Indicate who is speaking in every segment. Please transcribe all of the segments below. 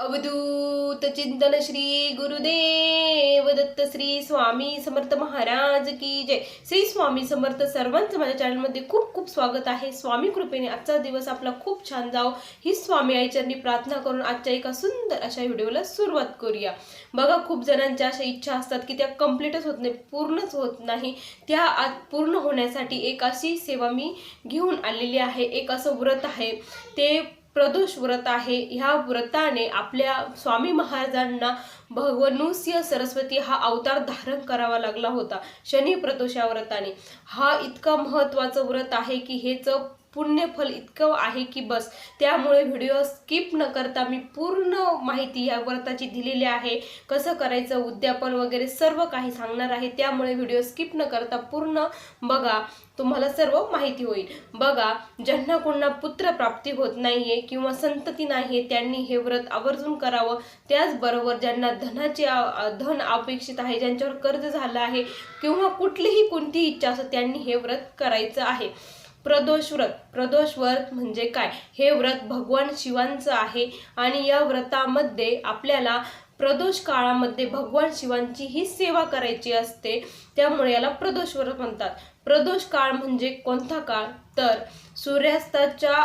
Speaker 1: अवधूत चिंतन श्री गुरुदेव दत्त श्री स्वामी समर्थ महाराज की जय. श्री स्वामी समर्थ सर्वांचं माझ्या चॅनलमध्ये खूप खूप स्वागत आहे. स्वामी कृपेने आजचा दिवस आपला खूप छान जाओ ही स्वामी आईचरणी प्रार्थना करून आजच्या एका सुंदर अशा व्हिडिओला सुरुवात करूया. बघा खूप जणांच्या अशा इच्छा असतात की त्या कम्प्लीटच होत नाही पूर्णच होत नाही. त्या आज पूर्ण होण्यासाठी एक अशी सेवा मी घेऊन आलेली आहे. एक असं व्रत आहे. ते प्रदोष व्रत आहे. ह्या व्रताने आपल्या स्वामी महाराजांना भगवनुस्य सरस्वती हा अवतार धारण करावा लागला होता. शनी प्रदोष या व्रताने हा इतका महत्वाचं व्रत आहे की हेच पुण्यफल इतकं आहे की बस. त्यामुळे व्हिडिओ स्किप न करता मी पूर्ण माहिती ह्या व्रताची दिलेली आहे. कसं करायचं उद्यापन वगैरे सर्व काही सांगणार आहे. त्यामुळे व्हिडिओ स्किप न करता पूर्ण बघा तुम्हाला सर्व माहिती होईल. बघा ज्यांना कोणा पुत्र प्राप्ती होत नाहीये किंवा संतती नाहीये त्यांनी हे व्रत आवर्जून करावं. त्याचबरोबर ज्यांना धनाची धन अपेक्षित आहे ज्यांच्यावर कर्ज झालं आहे किंवा कुठलीही कोणतीही इच्छा असो त्यांनी हे व्रत करायचं आहे. प्रदोष व्रत प्रदोष व्रत म्हणजे काय? हे व्रत भगवान शिवांचं आहे आणि या व्रतामध्ये आपल्याला प्रदोष काळामध्ये भगवान शिवांची ही सेवा करायची असते त्यामुळे याला प्रदोष व्रत म्हणतात. प्रदोष काळ म्हणजे कोणता काळ? तर सूर्यास्ताच्या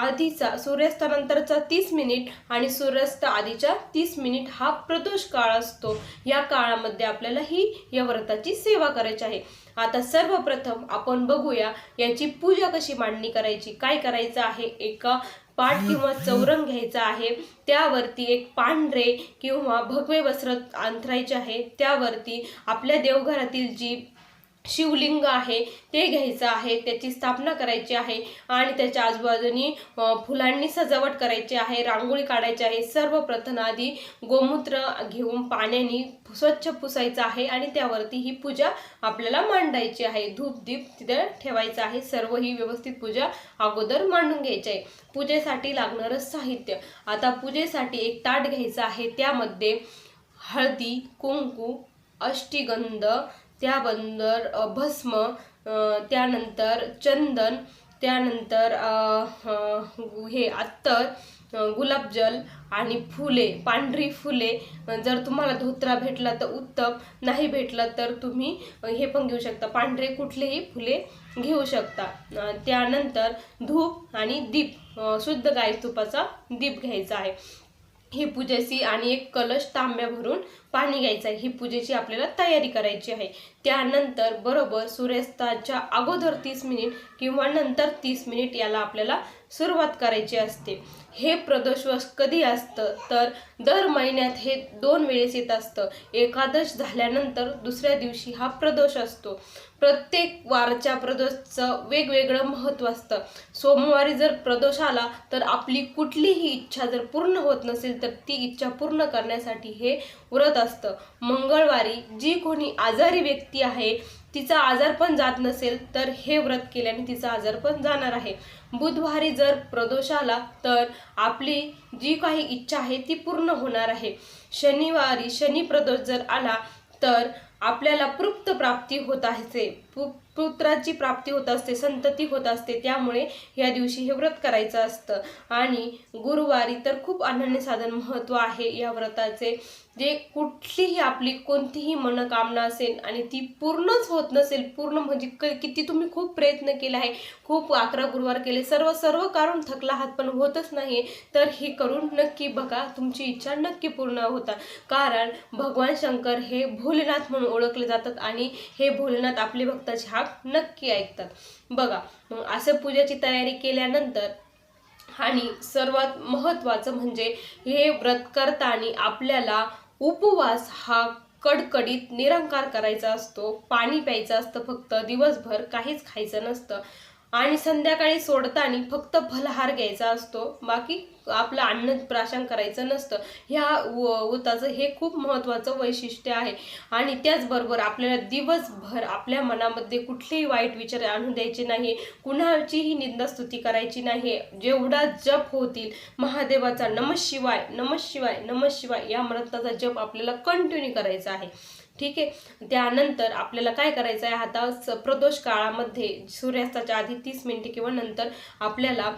Speaker 1: आधीचा सूर्यास्तानंतरचा तीस मिनिट आणि सूर्यास्त आधीच्या तीस मिनिट हा प्रदोष काळ असतो. या काळामध्ये आपल्याला ही या व्रताची सेवा करायची आहे. आता सर्वप्रथम आपण बघूया याची पूजा कशी मांडणी करायची काय करायचं आहे? एका पाठ किंवा चौरंग घ्यायचा आहे त्यावरती एक पांढरे किंवा भगवे वस्त्र अंथरायचे आहे त्यावरती आपल्या देवघरातील जी शिवलिंग आहे ते घ्यायचं आहे त्याची स्थापना करायची आहे आणि त्याच्या आजूबाजूनी फुलांनी सजावट करायची आहे रांगोळी काढायची आहे. सर्वप्रथम आधी गोमूत्र घेऊन पाण्याने स्वच्छ पुसायचं आहे आणि त्यावरती ही पूजा आपल्याला मांडायची आहे. धूप दीप तिथे ठेवायचं आहे. सर्व ही व्यवस्थित पूजा अगोदर मांडून घ्यायची आहे. पूजेसाठी लागणारं साहित्य. आता पूजेसाठी एक ताट घ्यायचं आहे. त्यामध्ये हळदी कुंकू अष्टीगंध त्याबंदर भस्म त्यानंतर चंदन त्यानंतर हे अत्तर गुलाबजल आणि फुले पांढरी फुले. जर तुम्हाला धोत्रा भेटला तर उत्तम नाही भेटला तर तुम्ही हे पण घेऊ शकता. पांढरे कुठलेही फुले घेऊ शकता. त्यानंतर धूप आणि दीप शुद्ध गाय तुपाचा दीप घ्यायचा आहे. ही पूजेसी आणि एक कलश तांब्या भरून पाणी घ्यायचं आहे ही पूजेची आपल्याला तयारी करायची आहे. त्यानंतर बरोबर सूर्यास्ताच्या अगोदर तीस मिनिट किंवा नंतर तीस मिनिट याला आपल्याला सुरुवात करायची असते. हे प्रदोष कधी असतं? तर दर महिन्यात हे दोन वेळेस येत असतं. एकादश झाल्यानंतर दुसऱ्या दिवशी हा प्रदोष असतो. प्रत्येक वारच्या प्रदोषचं वेगवेगळं महत्त्व असतं. सोमवारी जर प्रदोष आला तर आपली कुठलीही इच्छा जर पूर्ण होत नसेल तर ती इच्छा पूर्ण करण्यासाठी हे व्रत असतं. मंगळवारी जी कोणी आजारी व्यक्ती आहे तिचा आजार पण जात नसेल तर हे व्रत केल्याने तिचा आजार पण जाणार आहे. बुधवारी जर प्रदोष आला तर आपली जी काही इच्छा आहे ती पूर्ण होणार आहे. शनिवारी शनी प्रदोष जर आला तर आपल्याला पृप्त प्राप्ती होत आहे. पु- पुत्राची प्राप्ती होत असते संतती होत असते त्यामुळे या दिवशी हे व्रत करायचं असतं. आणि गुरुवारी तर खूप अनन्य साधन महत्त्व आहे या व्रताचे. जे कुठलीही आपली कोणतीही मनोकामना असेल आणि ती पूर्णच होत नसेल पूर्ण म्हणजे क- किती तुम्ही खूप प्रयत्न केला आहे खूप अकरा गुरुवार केले सर्व सर्व कारण थकला आहात पण होतच नाही तर हे करून नक्की बघा तुमची इच्छा नक्की पूर्ण होतात कारण भगवान शंकर हे भोलेनाथ म्हणून ओळखले जातात आणि हे भोलेनाथ आपले भक्ताचे हाक नक्की ऐकतात. बघा असं पूजेची तयारी केल्यानंतर आणि सर्वात महत्त्वाचं म्हणजे हे व्रत करताना आपल्याला उपवास हा कडकडीत निरंकार करायचा असतो. पाणी प्यायचं असतं फक्त. दिवसभर काहीच खायचं नसतं. आणि संध्याकाळी सोडताना फक्त फलहार घ्यायचा असतो. बाकी आपलं अन्न प्राशन करायचं नसतं. ह्या उताचं हे खूप महत्त्वाचं वैशिष्ट्य आहे. आणि त्याचबरोबर आपल्याला दिवसभर आपल्या मनामध्ये कुठलेही वाईट विचार आणून द्यायचे नाही. कुणाचीही निंदास्तुती करायची नाही. जेवढा जप होतील महादेवाचा नमः शिवाय नमः शिवाय नमः शिवाय या मंत्राचा जप आपल्याला कंटिन्यू करायचा आहे. ठीक आहे? त्यानंतर आपल्याला काय करायचं आहे आता स- प्रदोष काळामध्ये सूर्यास्ताच्या आधी तीस मिनिटे किंवा नंतर आपल्याला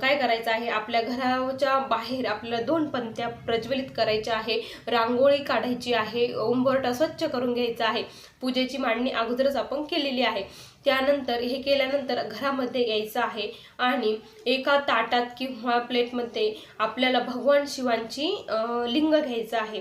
Speaker 1: काय करायचं आहे? आपल्या घराच्या बाहेर आपल्याला दोन पंत्या प्रज्वलित करायच्या आहे. रांगोळी काढायची आहे. उंबरटा स्वच्छ करून घ्यायचा आहे. पूजेची मांडणी अगोदरच आपण केलेली आहे. त्यानंतर हे केल्यानंतर घरामध्ये यायचं आहे आणि एका ताटात किंवा प्लेटमध्ये आपल्याला भगवान शिवांची लिंग घ्यायचं आहे.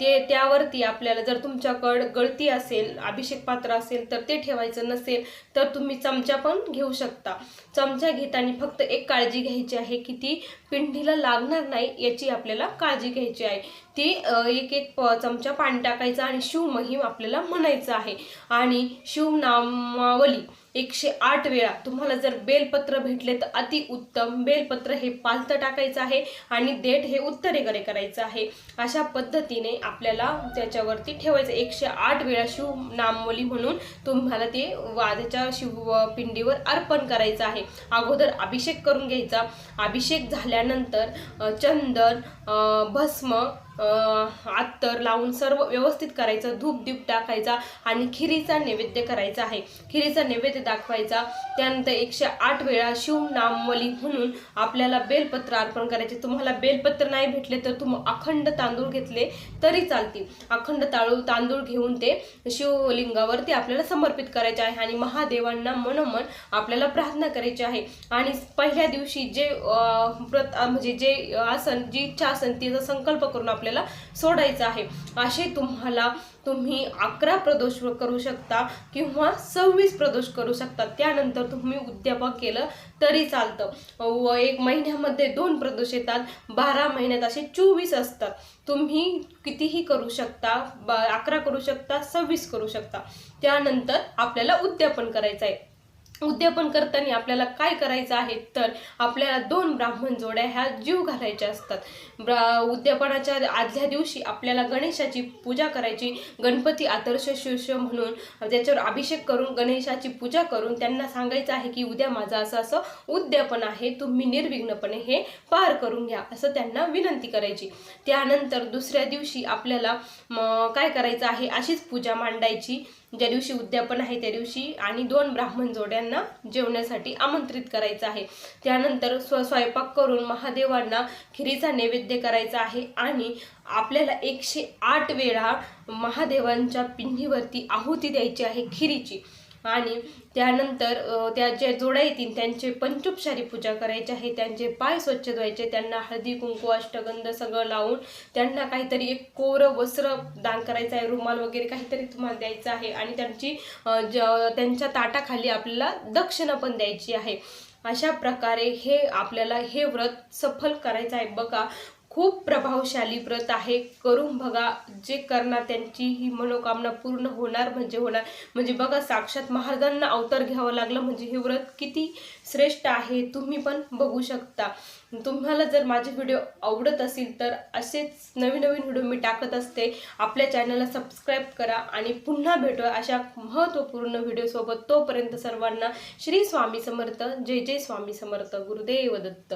Speaker 1: ते त्यावरती आपल्याला जर तुमच्याकडं गळती असेल अभिषेक पात्र असेल तर ते ठेवायचं नसेल तर तुम्ही चमचा पण घेऊ शकता. चमचा घेताना फक्त एक काळजी घ्यायची आहे की ती पिंडीला लागणार नाही याची आपल्याला काळजी घ्यायची आहे. ती एक एक प- चमचा पाणी टाकायचं आणि शिवमहिम आपल्याला म्हणायचं आहे. आणि शिवनामावली एकशे आठ वेळा तुम्हाला जर बेलपत्र भेटले तर अति उत्तम. बेलपत्र हे पालतं टाकायचं आहे आणि देठ हे उत्तरेकडे करायचं आहे. अशा पद्धतीने आपल्याला त्याच्यावरती ठेवायचं. एकशे आठ वेळा शिव नामवली म्हणून तुम्हाला ते वाद्याच्या शिव पिंडीवर अर्पण करायचं आहे. अगोदर अभिषेक करून घ्यायचा. अभिषेक झाल्यानंतर चंदन भस्म आत्तर अत्तर लावून सर्व व्यवस्थित करायचं धूप दीप टाकायचा आणि खिरीचा नैवेद्य करायचा आहे. खिरीचा नैवेद्य दाखवायचा. त्यानंतर एकशे आठ वेळा शिव नामवली म्हणून आपल्याला बेलपत्र अर्पण करायचे. तुम्हाला बेलपत्र नाही भेटले तर तुम्ही अखंड तांदूळ घेतले तरी चालतील. अखंड ताळू तांदूळ घेऊन ते शिवलिंगावरती आपल्याला समर्पित करायचे आहे आणि महादेवांना मनोमन आपल्याला प्रार्थना करायची आहे. आणि पहिल्या दिवशी जे प्रत म्हणजे जे आसन जी इच्छा असन तिचा संकल्प करून आपल्याला सोडायचं आहे. असे तुम्हाला तुम्ही अकरा प्रदोष करू शकता किंवा सव्वीस प्रदोष करू शकता. त्यानंतर तुम्ही उद्यापक केलं तरी चालतं. व एक महिन्यामध्ये दोन प्रदोष येतात. बारा महिन्यात असे चोवीस असतात. तुम्ही कितीही करू शकता ब अकरा करू शकता सव्वीस करू शकता. त्यानंतर आपल्याला उद्यापन करायचं आहे उद्यापन करताना आपल्याला काय करायचं आहे तर आपल्याला दोन ब्राह्मण जोड्या ह्या जीव घालायच्या असतात. ब्रा उद्यापनाच्या आदल्या दिवशी आपल्याला गणेशाची पूजा करायची. गणपती आदर्श शिष्य म्हणून त्याच्यावर अभिषेक करून गणेशाची पूजा करून त्यांना सांगायचं आहे की उद्या माझं असं असं उद्यापन आहे. तुम्ही निर्विघ्नपणे हे पार करून घ्या असं त्यांना विनंती करायची. त्यानंतर दुसऱ्या दिवशी आपल्याला काय करायचं आहे? अशीच पूजा मांडायची. ज्या दिवशी उद्यापन आहे त्या दिवशी आणि दोन ब्राह्मण जोड्यांना जेवण्यासाठी आमंत्रित करायचं आहे. त्यानंतर स्व स्वयंपाक करून महादेवांना खिरीचा नैवेद्य करायचा आहे आणि आपल्याला एकशे आठ वेळा महादेवांच्या पिंडीवरती आहुती द्यायची आहे खिरीची. आणि त्यानंतर त्या ज्या जोड्या येतील त्यांचे पंचोपचारी पूजा करायची आहे. त्यांचे पाय स्वच्छ धुवायचे त्यांना हळदी कुंकू अष्टगंध सगळं लावून त्यांना काहीतरी एक कोरं वस्त्र दान करायचं आहे. रुमाल वगैरे काहीतरी तुम्हाला द्यायचं आहे. आणि त्यांची त्यांच्या ताटाखाली आपल्याला दक्षिणा पण द्यायची आहे. अशा प्रकारे हे आपल्याला हे व्रत सफल करायचं आहे. बघा खूप प्रभावशाली व्रत आहे. करून बघा जे करणार त्यांची ही मनोकामना पूर्ण होणार म्हणजे होणार. म्हणजे बघा साक्षात महाराजांना अवतार घ्यावं लागलं म्हणजे हे व्रत किती श्रेष्ठ आहे तुम्ही पण बघू शकता. तुम्हाला जर माझे व्हिडिओ आवडत असेल तर असेच नवीन नवीन व्हिडिओ मी टाकत असते. आपल्या चॅनलला सबस्क्राईब करा आणि पुन्हा भेटूया अशा महत्त्वपूर्ण व्हिडिओसोबत तोपर्यंत सर्वांना श्री स्वामी समर्थ. जय जय स्वामी समर्थ. गुरुदेव दत्त.